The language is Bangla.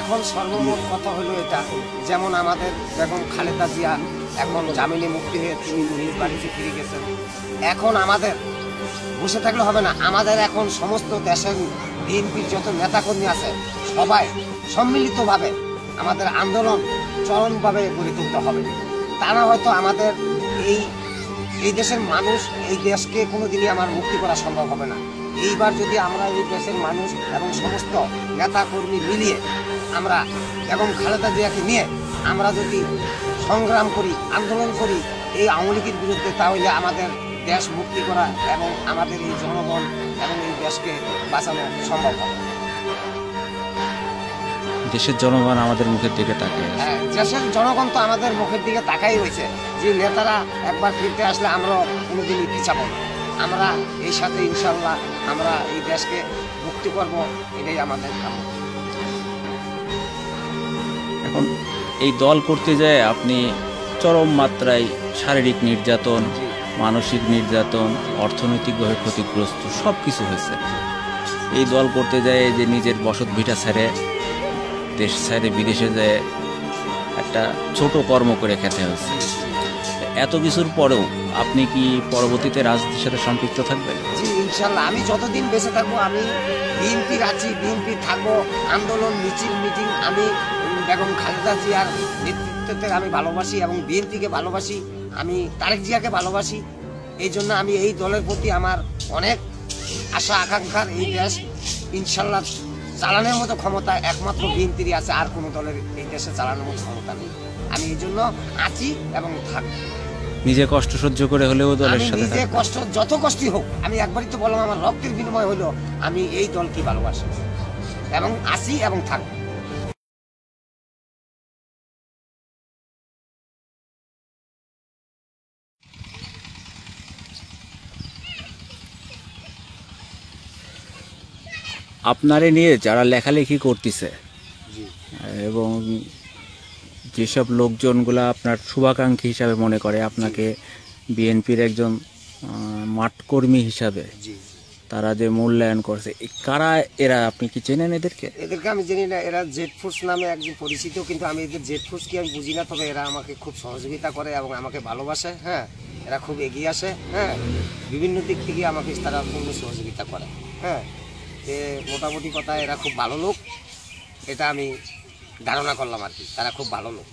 এখন সর্বমোট কথা হলো এটা, যেমন আমাদের বেগম খালেদা জিয়া এখন জামিনে মুক্তি হয়ে তিনি নিজ বাড়িতে ফিরে গেছেন। এখন আমাদের বসে থাকলে হবে না, আমাদের এখন সমস্ত দেশের বিএনপির যত নেতাকর্মী আছে, সবাই সম্মিলিতভাবে আমাদের আন্দোলন চরমভাবে গড়ে তুলতে হবে। তা না হয়তো আমাদের এই এই দেশের মানুষ, এই দেশকে কোনো দিনই আমার মুক্তি করা সম্ভব হবে না। এইবার যদি আমরা এই দেশের মানুষ এবং সমস্ত নেতাকর্মী মিলিয়ে আমরা এবং খালেদা জিয়াকে নিয়ে আমরা যদি সংগ্রাম করি আন্দোলন করি এই আওয়ামী লীগের বিরুদ্ধে তাহলে আমাদের দেশ মুক্তি করা এবং আমাদের এই জনগণ এবং এই দেশকে বাঁচানো সম্ভব হবে। দেশের জনগণ আমাদের মুখের দিকে তাকিয়ে আছে। হ্যাঁ, দেশের জনগণ তো আমাদের মুখের দিকে তাকাই রয়েছে। যে নেতারা একবার ফিরতে আসলে আমরা কোনোদিনই পিছাবো না। আমরা এই সাথে ইনশাল্লাহ আমরা এই দেশকে মুক্তি করব এটাই আমাদের কাম এখন এই দল করতে যায় আপনি চরম মাত্রায় শারীরিক নির্যাতন মানসিক নির্যাতন অর্থনৈতিকভাবে ক্ষতিগ্রস্ত সব কিছু হয়েছে। এই দল করতে যায় যে নিজের বসত ভিটা ছেড়ে দেশ ছেড়ে বিদেশে যায় একটা ছোট কর্ম করে খেতে হয়েছে। এত কিছুর পরেও আপনি কি পরবর্তীতে রাজনীতির সাথে সম্পৃক্ত থাকবেন? জি ইনশাল্লাহ আমি যতদিন বেঁচে থাকব আমি বিএনপির আছি বিএনপি থাকব আন্দোলন মিছিল মিটিং আমি বেগম খালেদা জিয়ার নেতৃত্বতে আমি ভালোবাসি এবং বিএনপিকে ভালোবাসি আমি তারেক জিয়াকে ভালোবাসি। এই জন্য আমি এই দলের প্রতি আমার অনেক আশা আকাঙ্ক্ষার এই দেশ ইনশাল্লাহ চালানোর মতো ক্ষমতা একমাত্র বিএনপিরই আছে আর কোনো দলের এই দেশে চালানোর মতো ক্ষমতা নেই। আমি এই জন্য আছি এবং থাকব। নিজে কষ্ট সহ্য করে হলেও দলের সাথে নিজে কষ্ট যত কষ্টই হোক আমি একবারই তো বললাম আমার রক্তের বিনিময় হলো আমি এই দলকে ভালোবাসি এবং আসি এবং থাকব। আপনারে নিয়ে যারা লেখালেখি করতেছে এবং যেসব লোকজনগুলা আপনার শুভাকাঙ্ক্ষী হিসাবে মনে করে আপনাকে বিএনপির একজন মাঠকর্মী হিসাবে তারা যে মূল্যায়ন করছে কারা এরা আপনি কি চেনেন এদেরকে? এদেরকে আমি জানি না এরা জেড ফোর্স নামে একজন পরিচিত কিন্তু আমি এদের জেড ফোর্স কি আমি বুঝি না তবে এরা আমাকে খুব সহযোগিতা করে এবং আমাকে ভালোবাসে হ্যাঁ। এরা খুব এগিয়ে আসে হ্যাঁ। বিভিন্ন দিক থেকে আমাকে তারা পূর্ণ সহযোগিতা করে হ্যাঁ। যে মোটামুটি কথা, এরা খুব ভালো লোক। এটা আমি ধারণা করলাম আর কি, তারা খুব ভালো লোক।